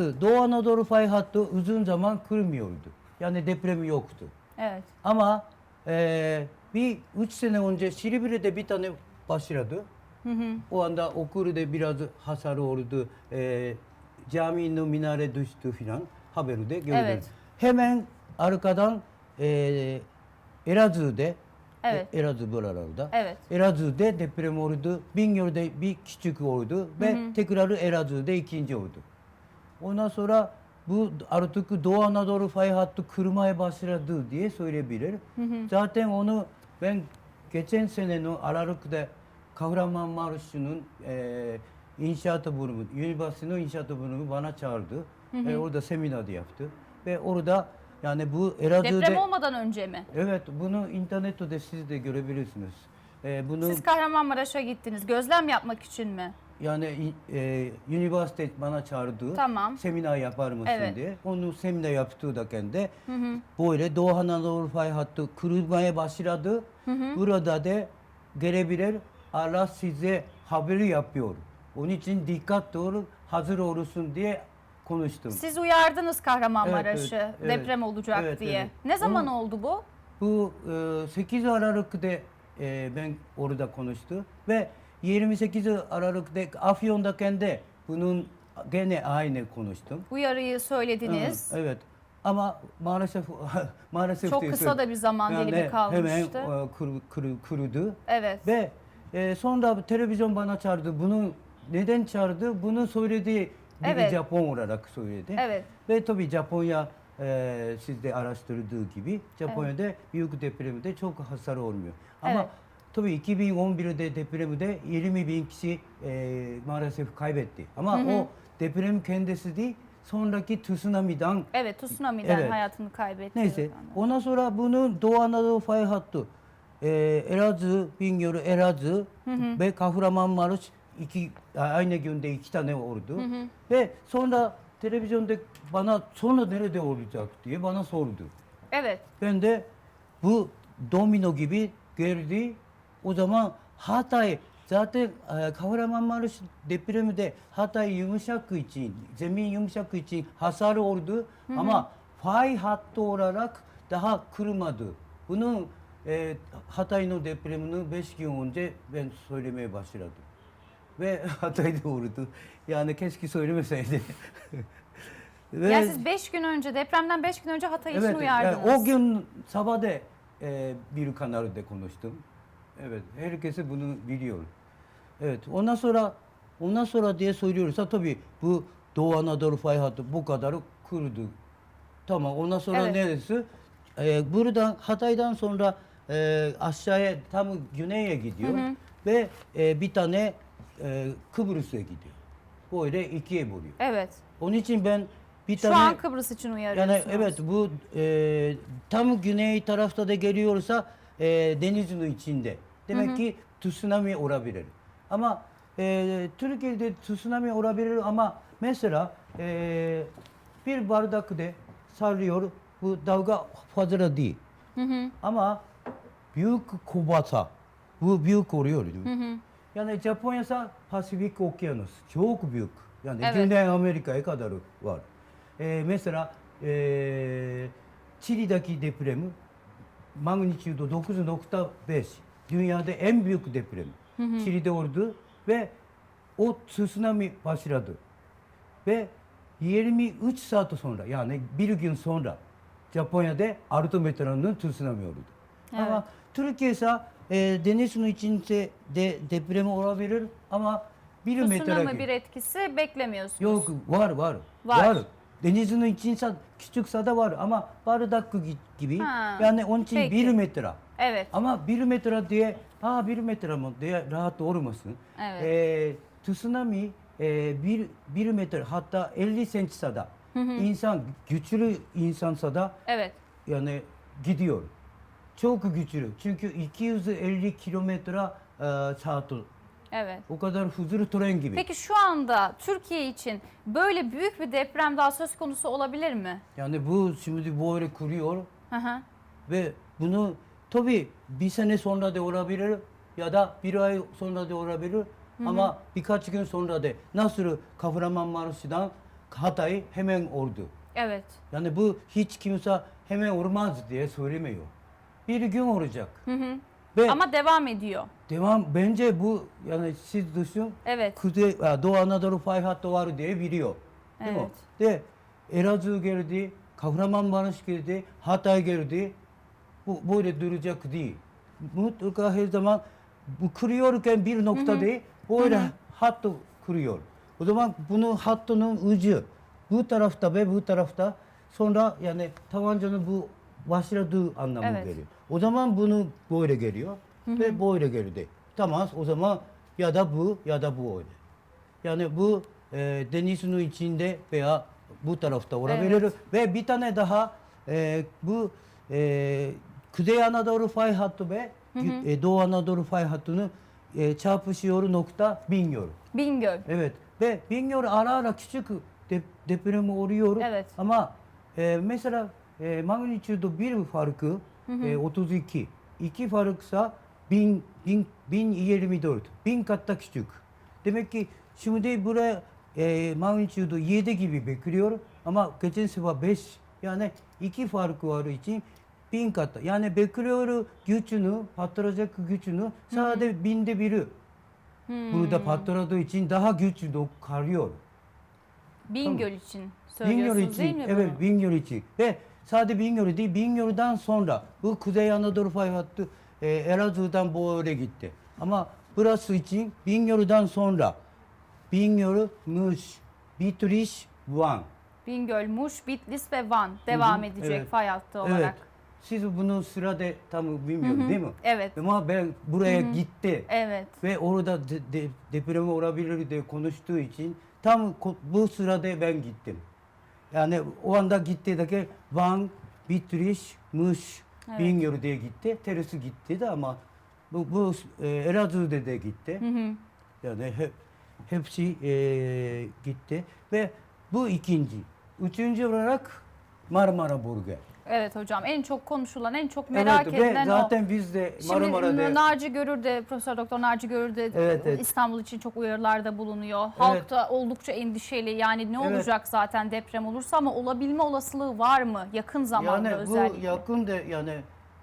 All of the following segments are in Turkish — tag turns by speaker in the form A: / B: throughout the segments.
A: Doğu Anadolu fay hattı uzun zaman kırmıyordu. Yani deprem yoktu.
B: Evet.
A: Ama eee, bir üç sene önce Silivri'de bir tane başladı. O anda okulda biraz hasar oldu. Eee caminin minare düştü filan haberi de gördüm. Evet. Hemen arkadan eee Elazığ'da
B: Evet.
A: e, Elazığ buralarda.
B: Evet.
A: Elazığ'da deprem oldu. Bingöl'de bir küçük oldu ve tekrar Elazığ'da ikinci oldu. Ondan sonra bu artık Doğu Anadolu fay hattı kırmaya başladı diye söyleyebilir. Zaten onu ben geçen senenin Aralık'ta Kahramanmaraş'ın e, inşaatı bölümü, Üniversitenin inşaatı bölümü bana çağırdı.
B: Ve
A: orada seminer yaptı. Ve orada yani bu Elazığ'da... Deprem
B: olmadan önce mi?
A: Evet, bunu internette de siz de görebilirsiniz. Ee, bunu Siz
B: Kahramanmaraş'a gittiniz. Gözlem yapmak için mi?
A: Yani e, üniversite bana çağırdı.
B: Tamam.
A: Seminer yapar mısın Evet. diye. Onu seminer yaptığı da kendi. Böyle Doğu Anadolu fay hattı kırılmaya başladı. Burada da gelebilir. Allah size haberi yapıyor. Onun için dikkat doğru hazır olursun diye konuştum.
B: Siz uyardınız Kahramanmaraş'ı Evet, evet, deprem olacak evet, diye. evet. Ne zaman oldu bu?
A: Bu e, 8 Aralık'ta e, ben orada konuştu ve 28 Aralık'ta Afyon'dayken de bunun gene aynı konuştum.
B: Uyarıyı söylediniz.
A: Hı, Evet. Ama maalesef maalesef Çok kısa
B: da bir zaman Yani dilimi kalmıştı.
A: Hemen e, kuru, kuru, kurudu.
B: Evet.
A: Ve e, sonra televizyon bana çağırdı. Bunu neden çağırdı? Bunu söylediği bir Evet. Japon olarak söyledi.
B: Evet.
A: Ve tabii Japonya e, siz de araştırdığı gibi Japonya'da büyük depremde çok hasar olmuyor. Ama Evet. Tabii 2011'de depremde 20 bin kişi e, maalesef kaybetti. Ama o deprem kendisi değil, sonraki tsunami'den
B: Evet, tsunami'den Evet. hayatını kaybetti. Neyse.
A: Ondan sonra bunun Doğu Anadolu fay hattı. E, Elazığ, Bingöl, Elazığ ve Kahramanmaraş iki aynı günde iki tane oldu. Ve sonra televizyonda bana sonra nerede olacak diye bana sordu.
B: Evet.
A: Ben de bu domino gibi geldi. O zaman Hatay zaten e, Kahramanmaraş depreminde Hatay yumuşak için, zemin yumuşak için hasar oldu ama fay hattı olarak daha kırmadı. Bunu e, Hatay'ın depremini 5 gün önce ben söylemeye başladım. Ve Hatay'da oldu. Yani keşke söylemeseydi. Ve- Yani siz
B: 5 gün önce, depremden 5 gün önce Hatay için Evet, uyardınız. yani o
A: gün sabahda e, bir kanalda konuştum. Evet, herkesi bunu biliyor. Evet, ondan sonra ondan sonra diye söylüyoruz. Ha, tabii bu Doğu Anadolu fay hattı bu kadar kurudu. Tamam, ondan sonra Evet. neresi? E, buradan Hatay'dan sonra e, aşağıya tam güneye gidiyor ve e, bir tane e, Kıbrıs'a gidiyor. Böyle ikiye bölüyor.
B: Evet.
A: Onun için ben bir Şu tane an
B: Kıbrıs için yani uyarıyorsunuz. evet
A: bu e, tam güney tarafta da geliyorsa え、デニーズの一員で、でめき、トゥスナミオラビレル。あま、え、トゥルキーでトゥスナミオラビレル、あま、メスラ、えー、ルバルダックで、サルヨル、ウダウガ、ファズラディ。あま、ビュークコバサ、ウビュークオリオリル。やね、ジャポン屋さん、パシフィックオケアノス、ジョークビューク。やね、10アメリカエカダルワール。え、メスラ、え、チリダキデプレム、magnitudo 9.5 dünyada en büyük deprem.
B: Çili'de
A: oldu ve o tsunami başladı. Ve 23 saat sonra yani bir gün sonra Japonya'da 6 metrenin tsunami oldu.
B: Ama
A: Türkiye ise e, denizin içinde de deprem olabilir ama 1 metre Tsunami bir
B: etkisi beklemiyorsunuz. Yok
A: var var. Var. Denizin içinde küçükse de var ama bardak gibi. Ha, Yani onun için peki. 1 metre.
B: Evet.
A: Ama 1 metre diye ha 1 metre mi diye rahat olmasın.
B: Evet.
A: Ee, tsunami e, 1, 1 metre hatta 50 sentse da insan güçlü insansa da
B: Evet.
A: yani gidiyor. Çok güçlü. Çünkü 250 kilometre e, saat.
B: Evet.
A: O kadar hızlı tren gibi.
B: Peki şu anda Türkiye için böyle büyük bir deprem daha söz konusu olabilir mi?
A: Yani bu şimdi böyle kuruyor
B: Hı hı.
A: ve bunu tabii bir sene sonra da olabilir ya da bir ay sonra da olabilir
B: ama
A: birkaç gün sonra da nasıl Kahramanmaraş'tan Hatay hemen oldu.
B: Evet.
A: Yani bu hiç kimse hemen olmaz diye söylemiyor. Bir gün olacak.
B: Hı hı.
A: Ve
B: Ama devam ediyor.
A: devam bence bu yani siz düşün
B: Evet.
A: Kuzey, ha, Doğu Anadolu fay hattı var diye biliyor.
B: Değil mi? Evet.
A: De Elazığ geldi, Kahramanmaraş geldi, Hatay geldi. Bu böyle duracak değil. Mutlaka her zaman bu kırıyorken bir nokta değil, böyle hattı kırıyor. O zaman bunun hattının ucu bu tarafta ve bu tarafta sonra yani tabancanın bu başladığı anlamı Evet. geliyor. O zaman bunu böyle geliyor
B: ve
A: böyle geldi. Tamam o zaman ya da bu ya da bu öyle. Yani bu e, denizin içinde veya bu tarafta olabilir ve bir tane daha e, bu e, Kuzey Anadolu fay hattı ve e, Doğu Anadolu fay hattını e, çarpışıyor nokta Bingöl.
B: Bingöl.
A: Evet ve Bingöl ara ara küçük de, deprem oluyor
B: Evet.
A: ama e, mesela e, magnitudo bir farkı
B: e,
A: 32 iki farksa 1000 1000 1024 bin katta küçük. Demek ki şimdi buraya e, magnitudo 7 gibi bekliyor ama geçen sefer 5 yani iki farkı var için bin katta. Yani bekliyor gücünü, patlayacak gücünü sadece binde biri.
B: Burada
A: patladığı için daha güçlü kalıyor.
B: Bingöl için Bingöl söylüyorsunuz değil için, mi evet bunu?
A: Bingöl için. Ve sadece Bingöl değil, Bingöl'den sonra bu Kuzey Anadolu fay hattı e, Elazığ'dan böyle gitti. Ama burası için Bingöl'den sonra Bingöl, Muş, Bitlis, Van.
B: Bingöl, Muş, Bitlis ve Van devam hı, edecek evet. fay hattı olarak. Evet.
A: Siz bunun sırada tam bilmiyorum değil mi?
B: Evet.
A: Ama ben buraya gitti.
B: Evet.
A: Ve orada de, de, deprem olabilir diye konuştuğu için tam bu sırada ben gittim. Yani o anda gitti de Van, Bitlis, Muş,
B: Evet.
A: Bingöl diye gitti. Teresi gitti de ama bu, bu e, Elazığ'da da gitti.
B: Hı hı.
A: Yani hep, hepsi e, gitti. Ve bu ikinci. Üçüncü olarak Marmara Burger.
B: Evet hocam en çok konuşulan, en çok merak evet, ve edilen o. zaten
A: biz de Şimdi Marmara'da...
B: Naci Görür de, Profesör Doktor Naci Görür de Evet, evet. İstanbul için çok uyarılarda bulunuyor. Halk Evet. da oldukça endişeli. Yani ne Evet. olacak zaten deprem olursa ama olabilme olasılığı var mı yakın zamanda yani özellikle? bu
A: yakın da yani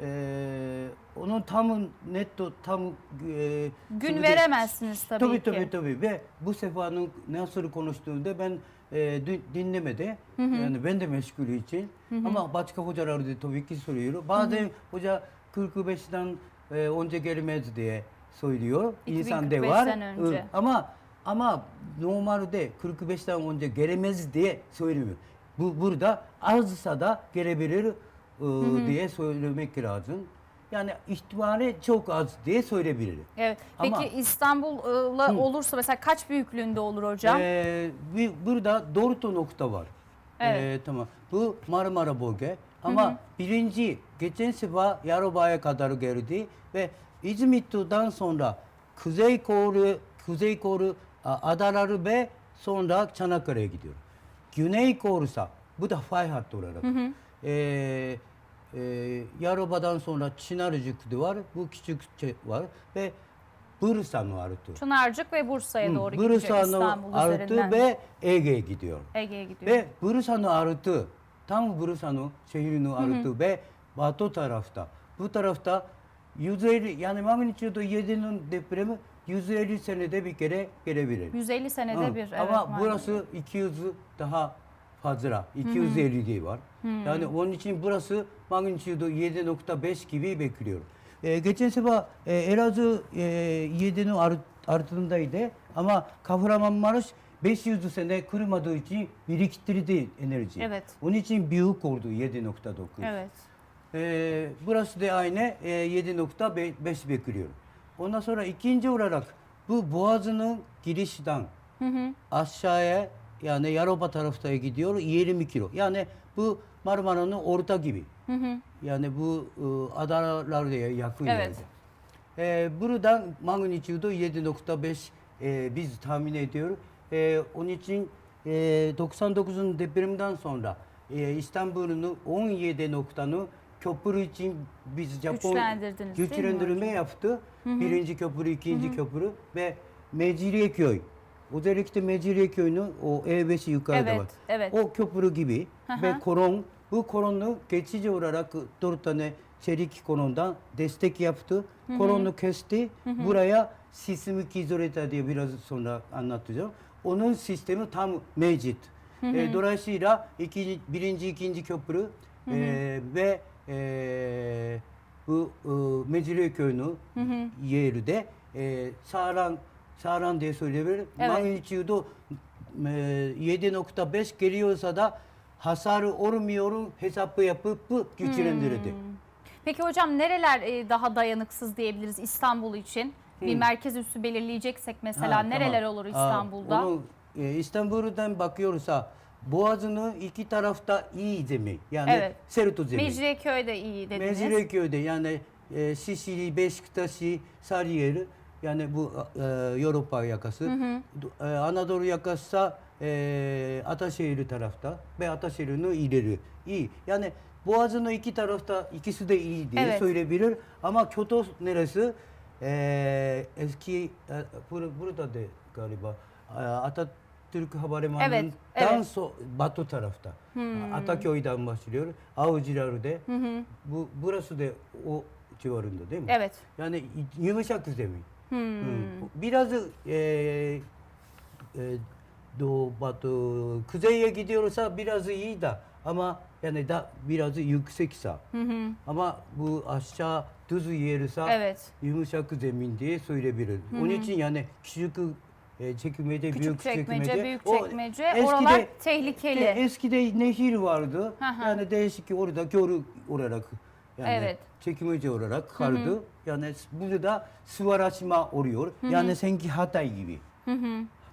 A: e, onun tam net tam e, Gün şimdi- veremezsiniz tabii, tabii ki. tabii tabii ve bu seferin nasıl konuştuğunda ben e, dü- dinlemede yani ben de meşgul için ama başka hocalar da tabii ki soruyor. Bazen hoca 45'ten e, önce gelmez diye söylüyor. İnsan da var. 2045'ten önce. Hı, Ama ama normalde 45'ten önce gelemez diye söylemiyor. Bu burada azsa da gelebilir e, diye söylemek lazım. Yani ihtimali çok az diye söyleyebilirim.
B: Evet. Peki Ama- İstanbul'la olursa mesela kaç büyüklüğünde olur hocam?
A: Ee, bir, burada dört nokta var.
B: Evet.
A: Ee, tamam. Bu Marmara bölge. Ama birinci geçen sefer Yalova'ya kadar geldi ve İzmit'ten sonra Kuzey Kolu, Kuzey Kolu adaları ve sonra Çanakkale'ye gidiyor. Güney Kolu'sa bu da fay hattı olarak. Ee, e, Yalova'dan sonra Çınarcık var. Bu küçük şey var ve Bursa'nın artı.
B: Çınarcık ve Bursa'ya doğru gidecek Bursa'nın İstanbul artı üzerinden.
A: ve Ege'ye gidiyor.
B: Ege'ye gidiyor. Ve
A: Bursa'nın artı, tam Bursa'nın şehrinin artı ve batı tarafta. Bu tarafta 150 yani magnitudo 7'nin depremi 150 senede bir kere gelebilir.
B: 150 senede Hı. bir. evet, Ama maalesef. burası
A: 200 daha fazla. 250 diye var.
B: Yani
A: onun için burası magnitudo 7.5 gibi bekliyor. Ee, geçen sefer e, Elazığ e, 7'nin art, altındaydı ama Kahramanmaraş 500 sene kırmadığı için biriktirdi enerji.
B: Evet.
A: Onun için büyük oldu 7.9.
B: Evet.
A: Ee, burası da aynı e, 7.5 bekliyor. Ondan sonra ikinci olarak bu boğazının girişten aşağıya yani Yarova taraftaya gidiyor 20 kilo. Yani bu Marmara'nın orta gibi. Yani bu e, adalara yakın Evet. yerde. Ee, buradan magnitudo 7.5 e, biz tahmin ediyoruz. E, onun için e, 99'un depreminden sonra e, İstanbul'un 17 noktanı köprü için biz Japon
B: güçlendirme
A: yaptı.
B: Birinci
A: köprü, ikinci köprü ve Mecidiyeköy özellikle Mecidiye köyünün o E5'i yukarıda Evet, var.
B: evet.
A: O köprü gibi Hı ve hı. koron, bu koronu geçici olarak dört tane çelik korondan destek yaptı. Koronu kesti. Buraya sismik izolata diye biraz sonra anlatacağım. Onun sistemi tam mevcut.
B: E,
A: dolayısıyla ikinci, birinci, ikinci köprü e, ve e, bu e, Mecidiye köyünün yeri e, sağlam sağlam diye söyleyebilirim. Evet. Magnitudo e, 7.5 geliyorsa da hasarı olmuyor hesabı yapıp bu güçlendirdi.
B: Peki hocam nereler e, daha dayanıksız diyebiliriz İstanbul için? Bir merkez üssü belirleyeceksek mesela Ha, nereler tamam. olur İstanbul'da?
A: onu, e, İstanbul'dan bakıyorsa Boğazı'nın iki tarafta iyi zemin. Yani Evet. sert zemin.
B: Mecidiyeköy de iyi dediniz.
A: Mecidiyeköy'de yani e, Sicili, Beşiktaş'ı, Sarıyer yani bu e, Avrupa yakası. E, Anadolu yakası e, Ataşehir tarafta ve Ataşehir'in ileri. iyi. Yani Boğazı'nın iki tarafta ikisi de iyi diye Evet. söyleyebilir. Ama kötü neresi? E, eski e, bur- burada da galiba e, Atatürk Havalimanı'ndan Evet, evet. so, batı tarafta. Ataköy'den başlıyor. Avcılar'da. Bu burası da o civarında değil mi?
B: Evet.
A: Yani yumuşak zemin.
B: Hmm. Hı.
A: Biraz e, e, doğu kuzeye gidiyorsa biraz iyi de ama yani da biraz yüksekse. Ama bu aşağı düz yerse
B: Evet.
A: yumuşak zemin diye söyleyebiliriz. Onun için yani küçük e, çekmece, Küçük büyük çekmece, çekmece. büyük o çekmece.
B: eskide- Oralar tehlikeli. e,
A: Eskide nehir vardı. Hı hı. Yani değişik orada göl olarak yani Evet. çekmece olarak kaldı. Yani burada sular açma oluyor. Yani sanki Hatay gibi.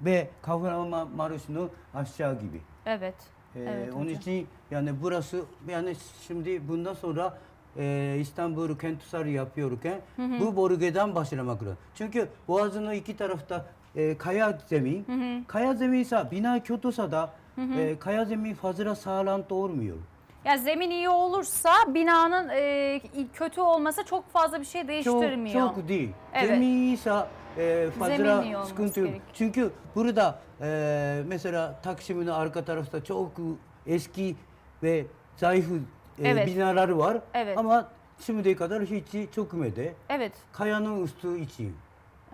A: Ve Kahramanmaraş'ın aşağı gibi.
B: Evet.
A: Ee, Evet onun hocam. için yani burası yani şimdi bundan sonra e, İstanbul kentsel yapıyorken bu bölgeden başlamak lazım. Çünkü Boğazı'nın iki tarafta e, kaya zemin. Kaya zeminse bina kötüse da
B: e,
A: kaya zemin fazla sağlam da olmuyor.
B: Ya zemin iyi olursa binanın e, kötü olması çok fazla bir şey Çok, değiştirmiyor.
A: çok değil. Evet. Zemin iyiyse e, fazla iyi sıkıntı yok. gerekiyor. Çünkü burada e, mesela Taksim'in arka tarafta çok eski ve zayıf e, Evet. binalar var. Evet. Ama şimdiye kadar hiç çökmedi.
B: Evet.
A: Kayanın üstü için.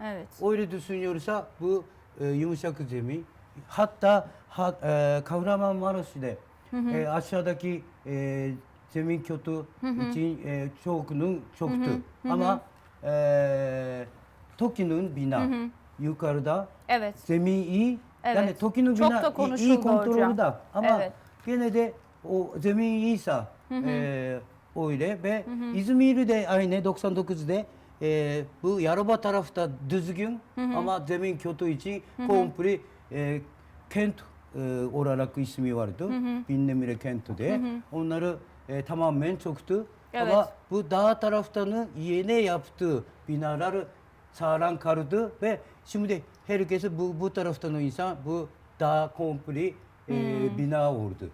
B: Evet.
A: Öyle düşünüyorsa bu e, yumuşak zemin. Hatta ha, e, Kahramanmaraş'ta
B: e,
A: aşağıdaki e, zemin kötü için e, çoğunun çoktu. Ama e, Toki'nin bina yukarıda
B: Evet.
A: zemin iyi. Evet. Yani Toki'nin Çok bina da iyi- konuşuldu iyi hocam. da. Ama Evet. gene de o zemin iyiyse e, öyle ve İzmir'de aynı 99'da e, bu Yaroba tarafta düzgün ama zemin kötü için komple e, kent e, olarak ismi vardı. Binnemire kenti diye. Onları e, tamamen çoktu. Evet. Ama bu dağ taraftanı yeni yaptığı binalar sağlam kaldı ve şimdi herkes bu, bu taraftan insan bu dağ komple e, bina oldu.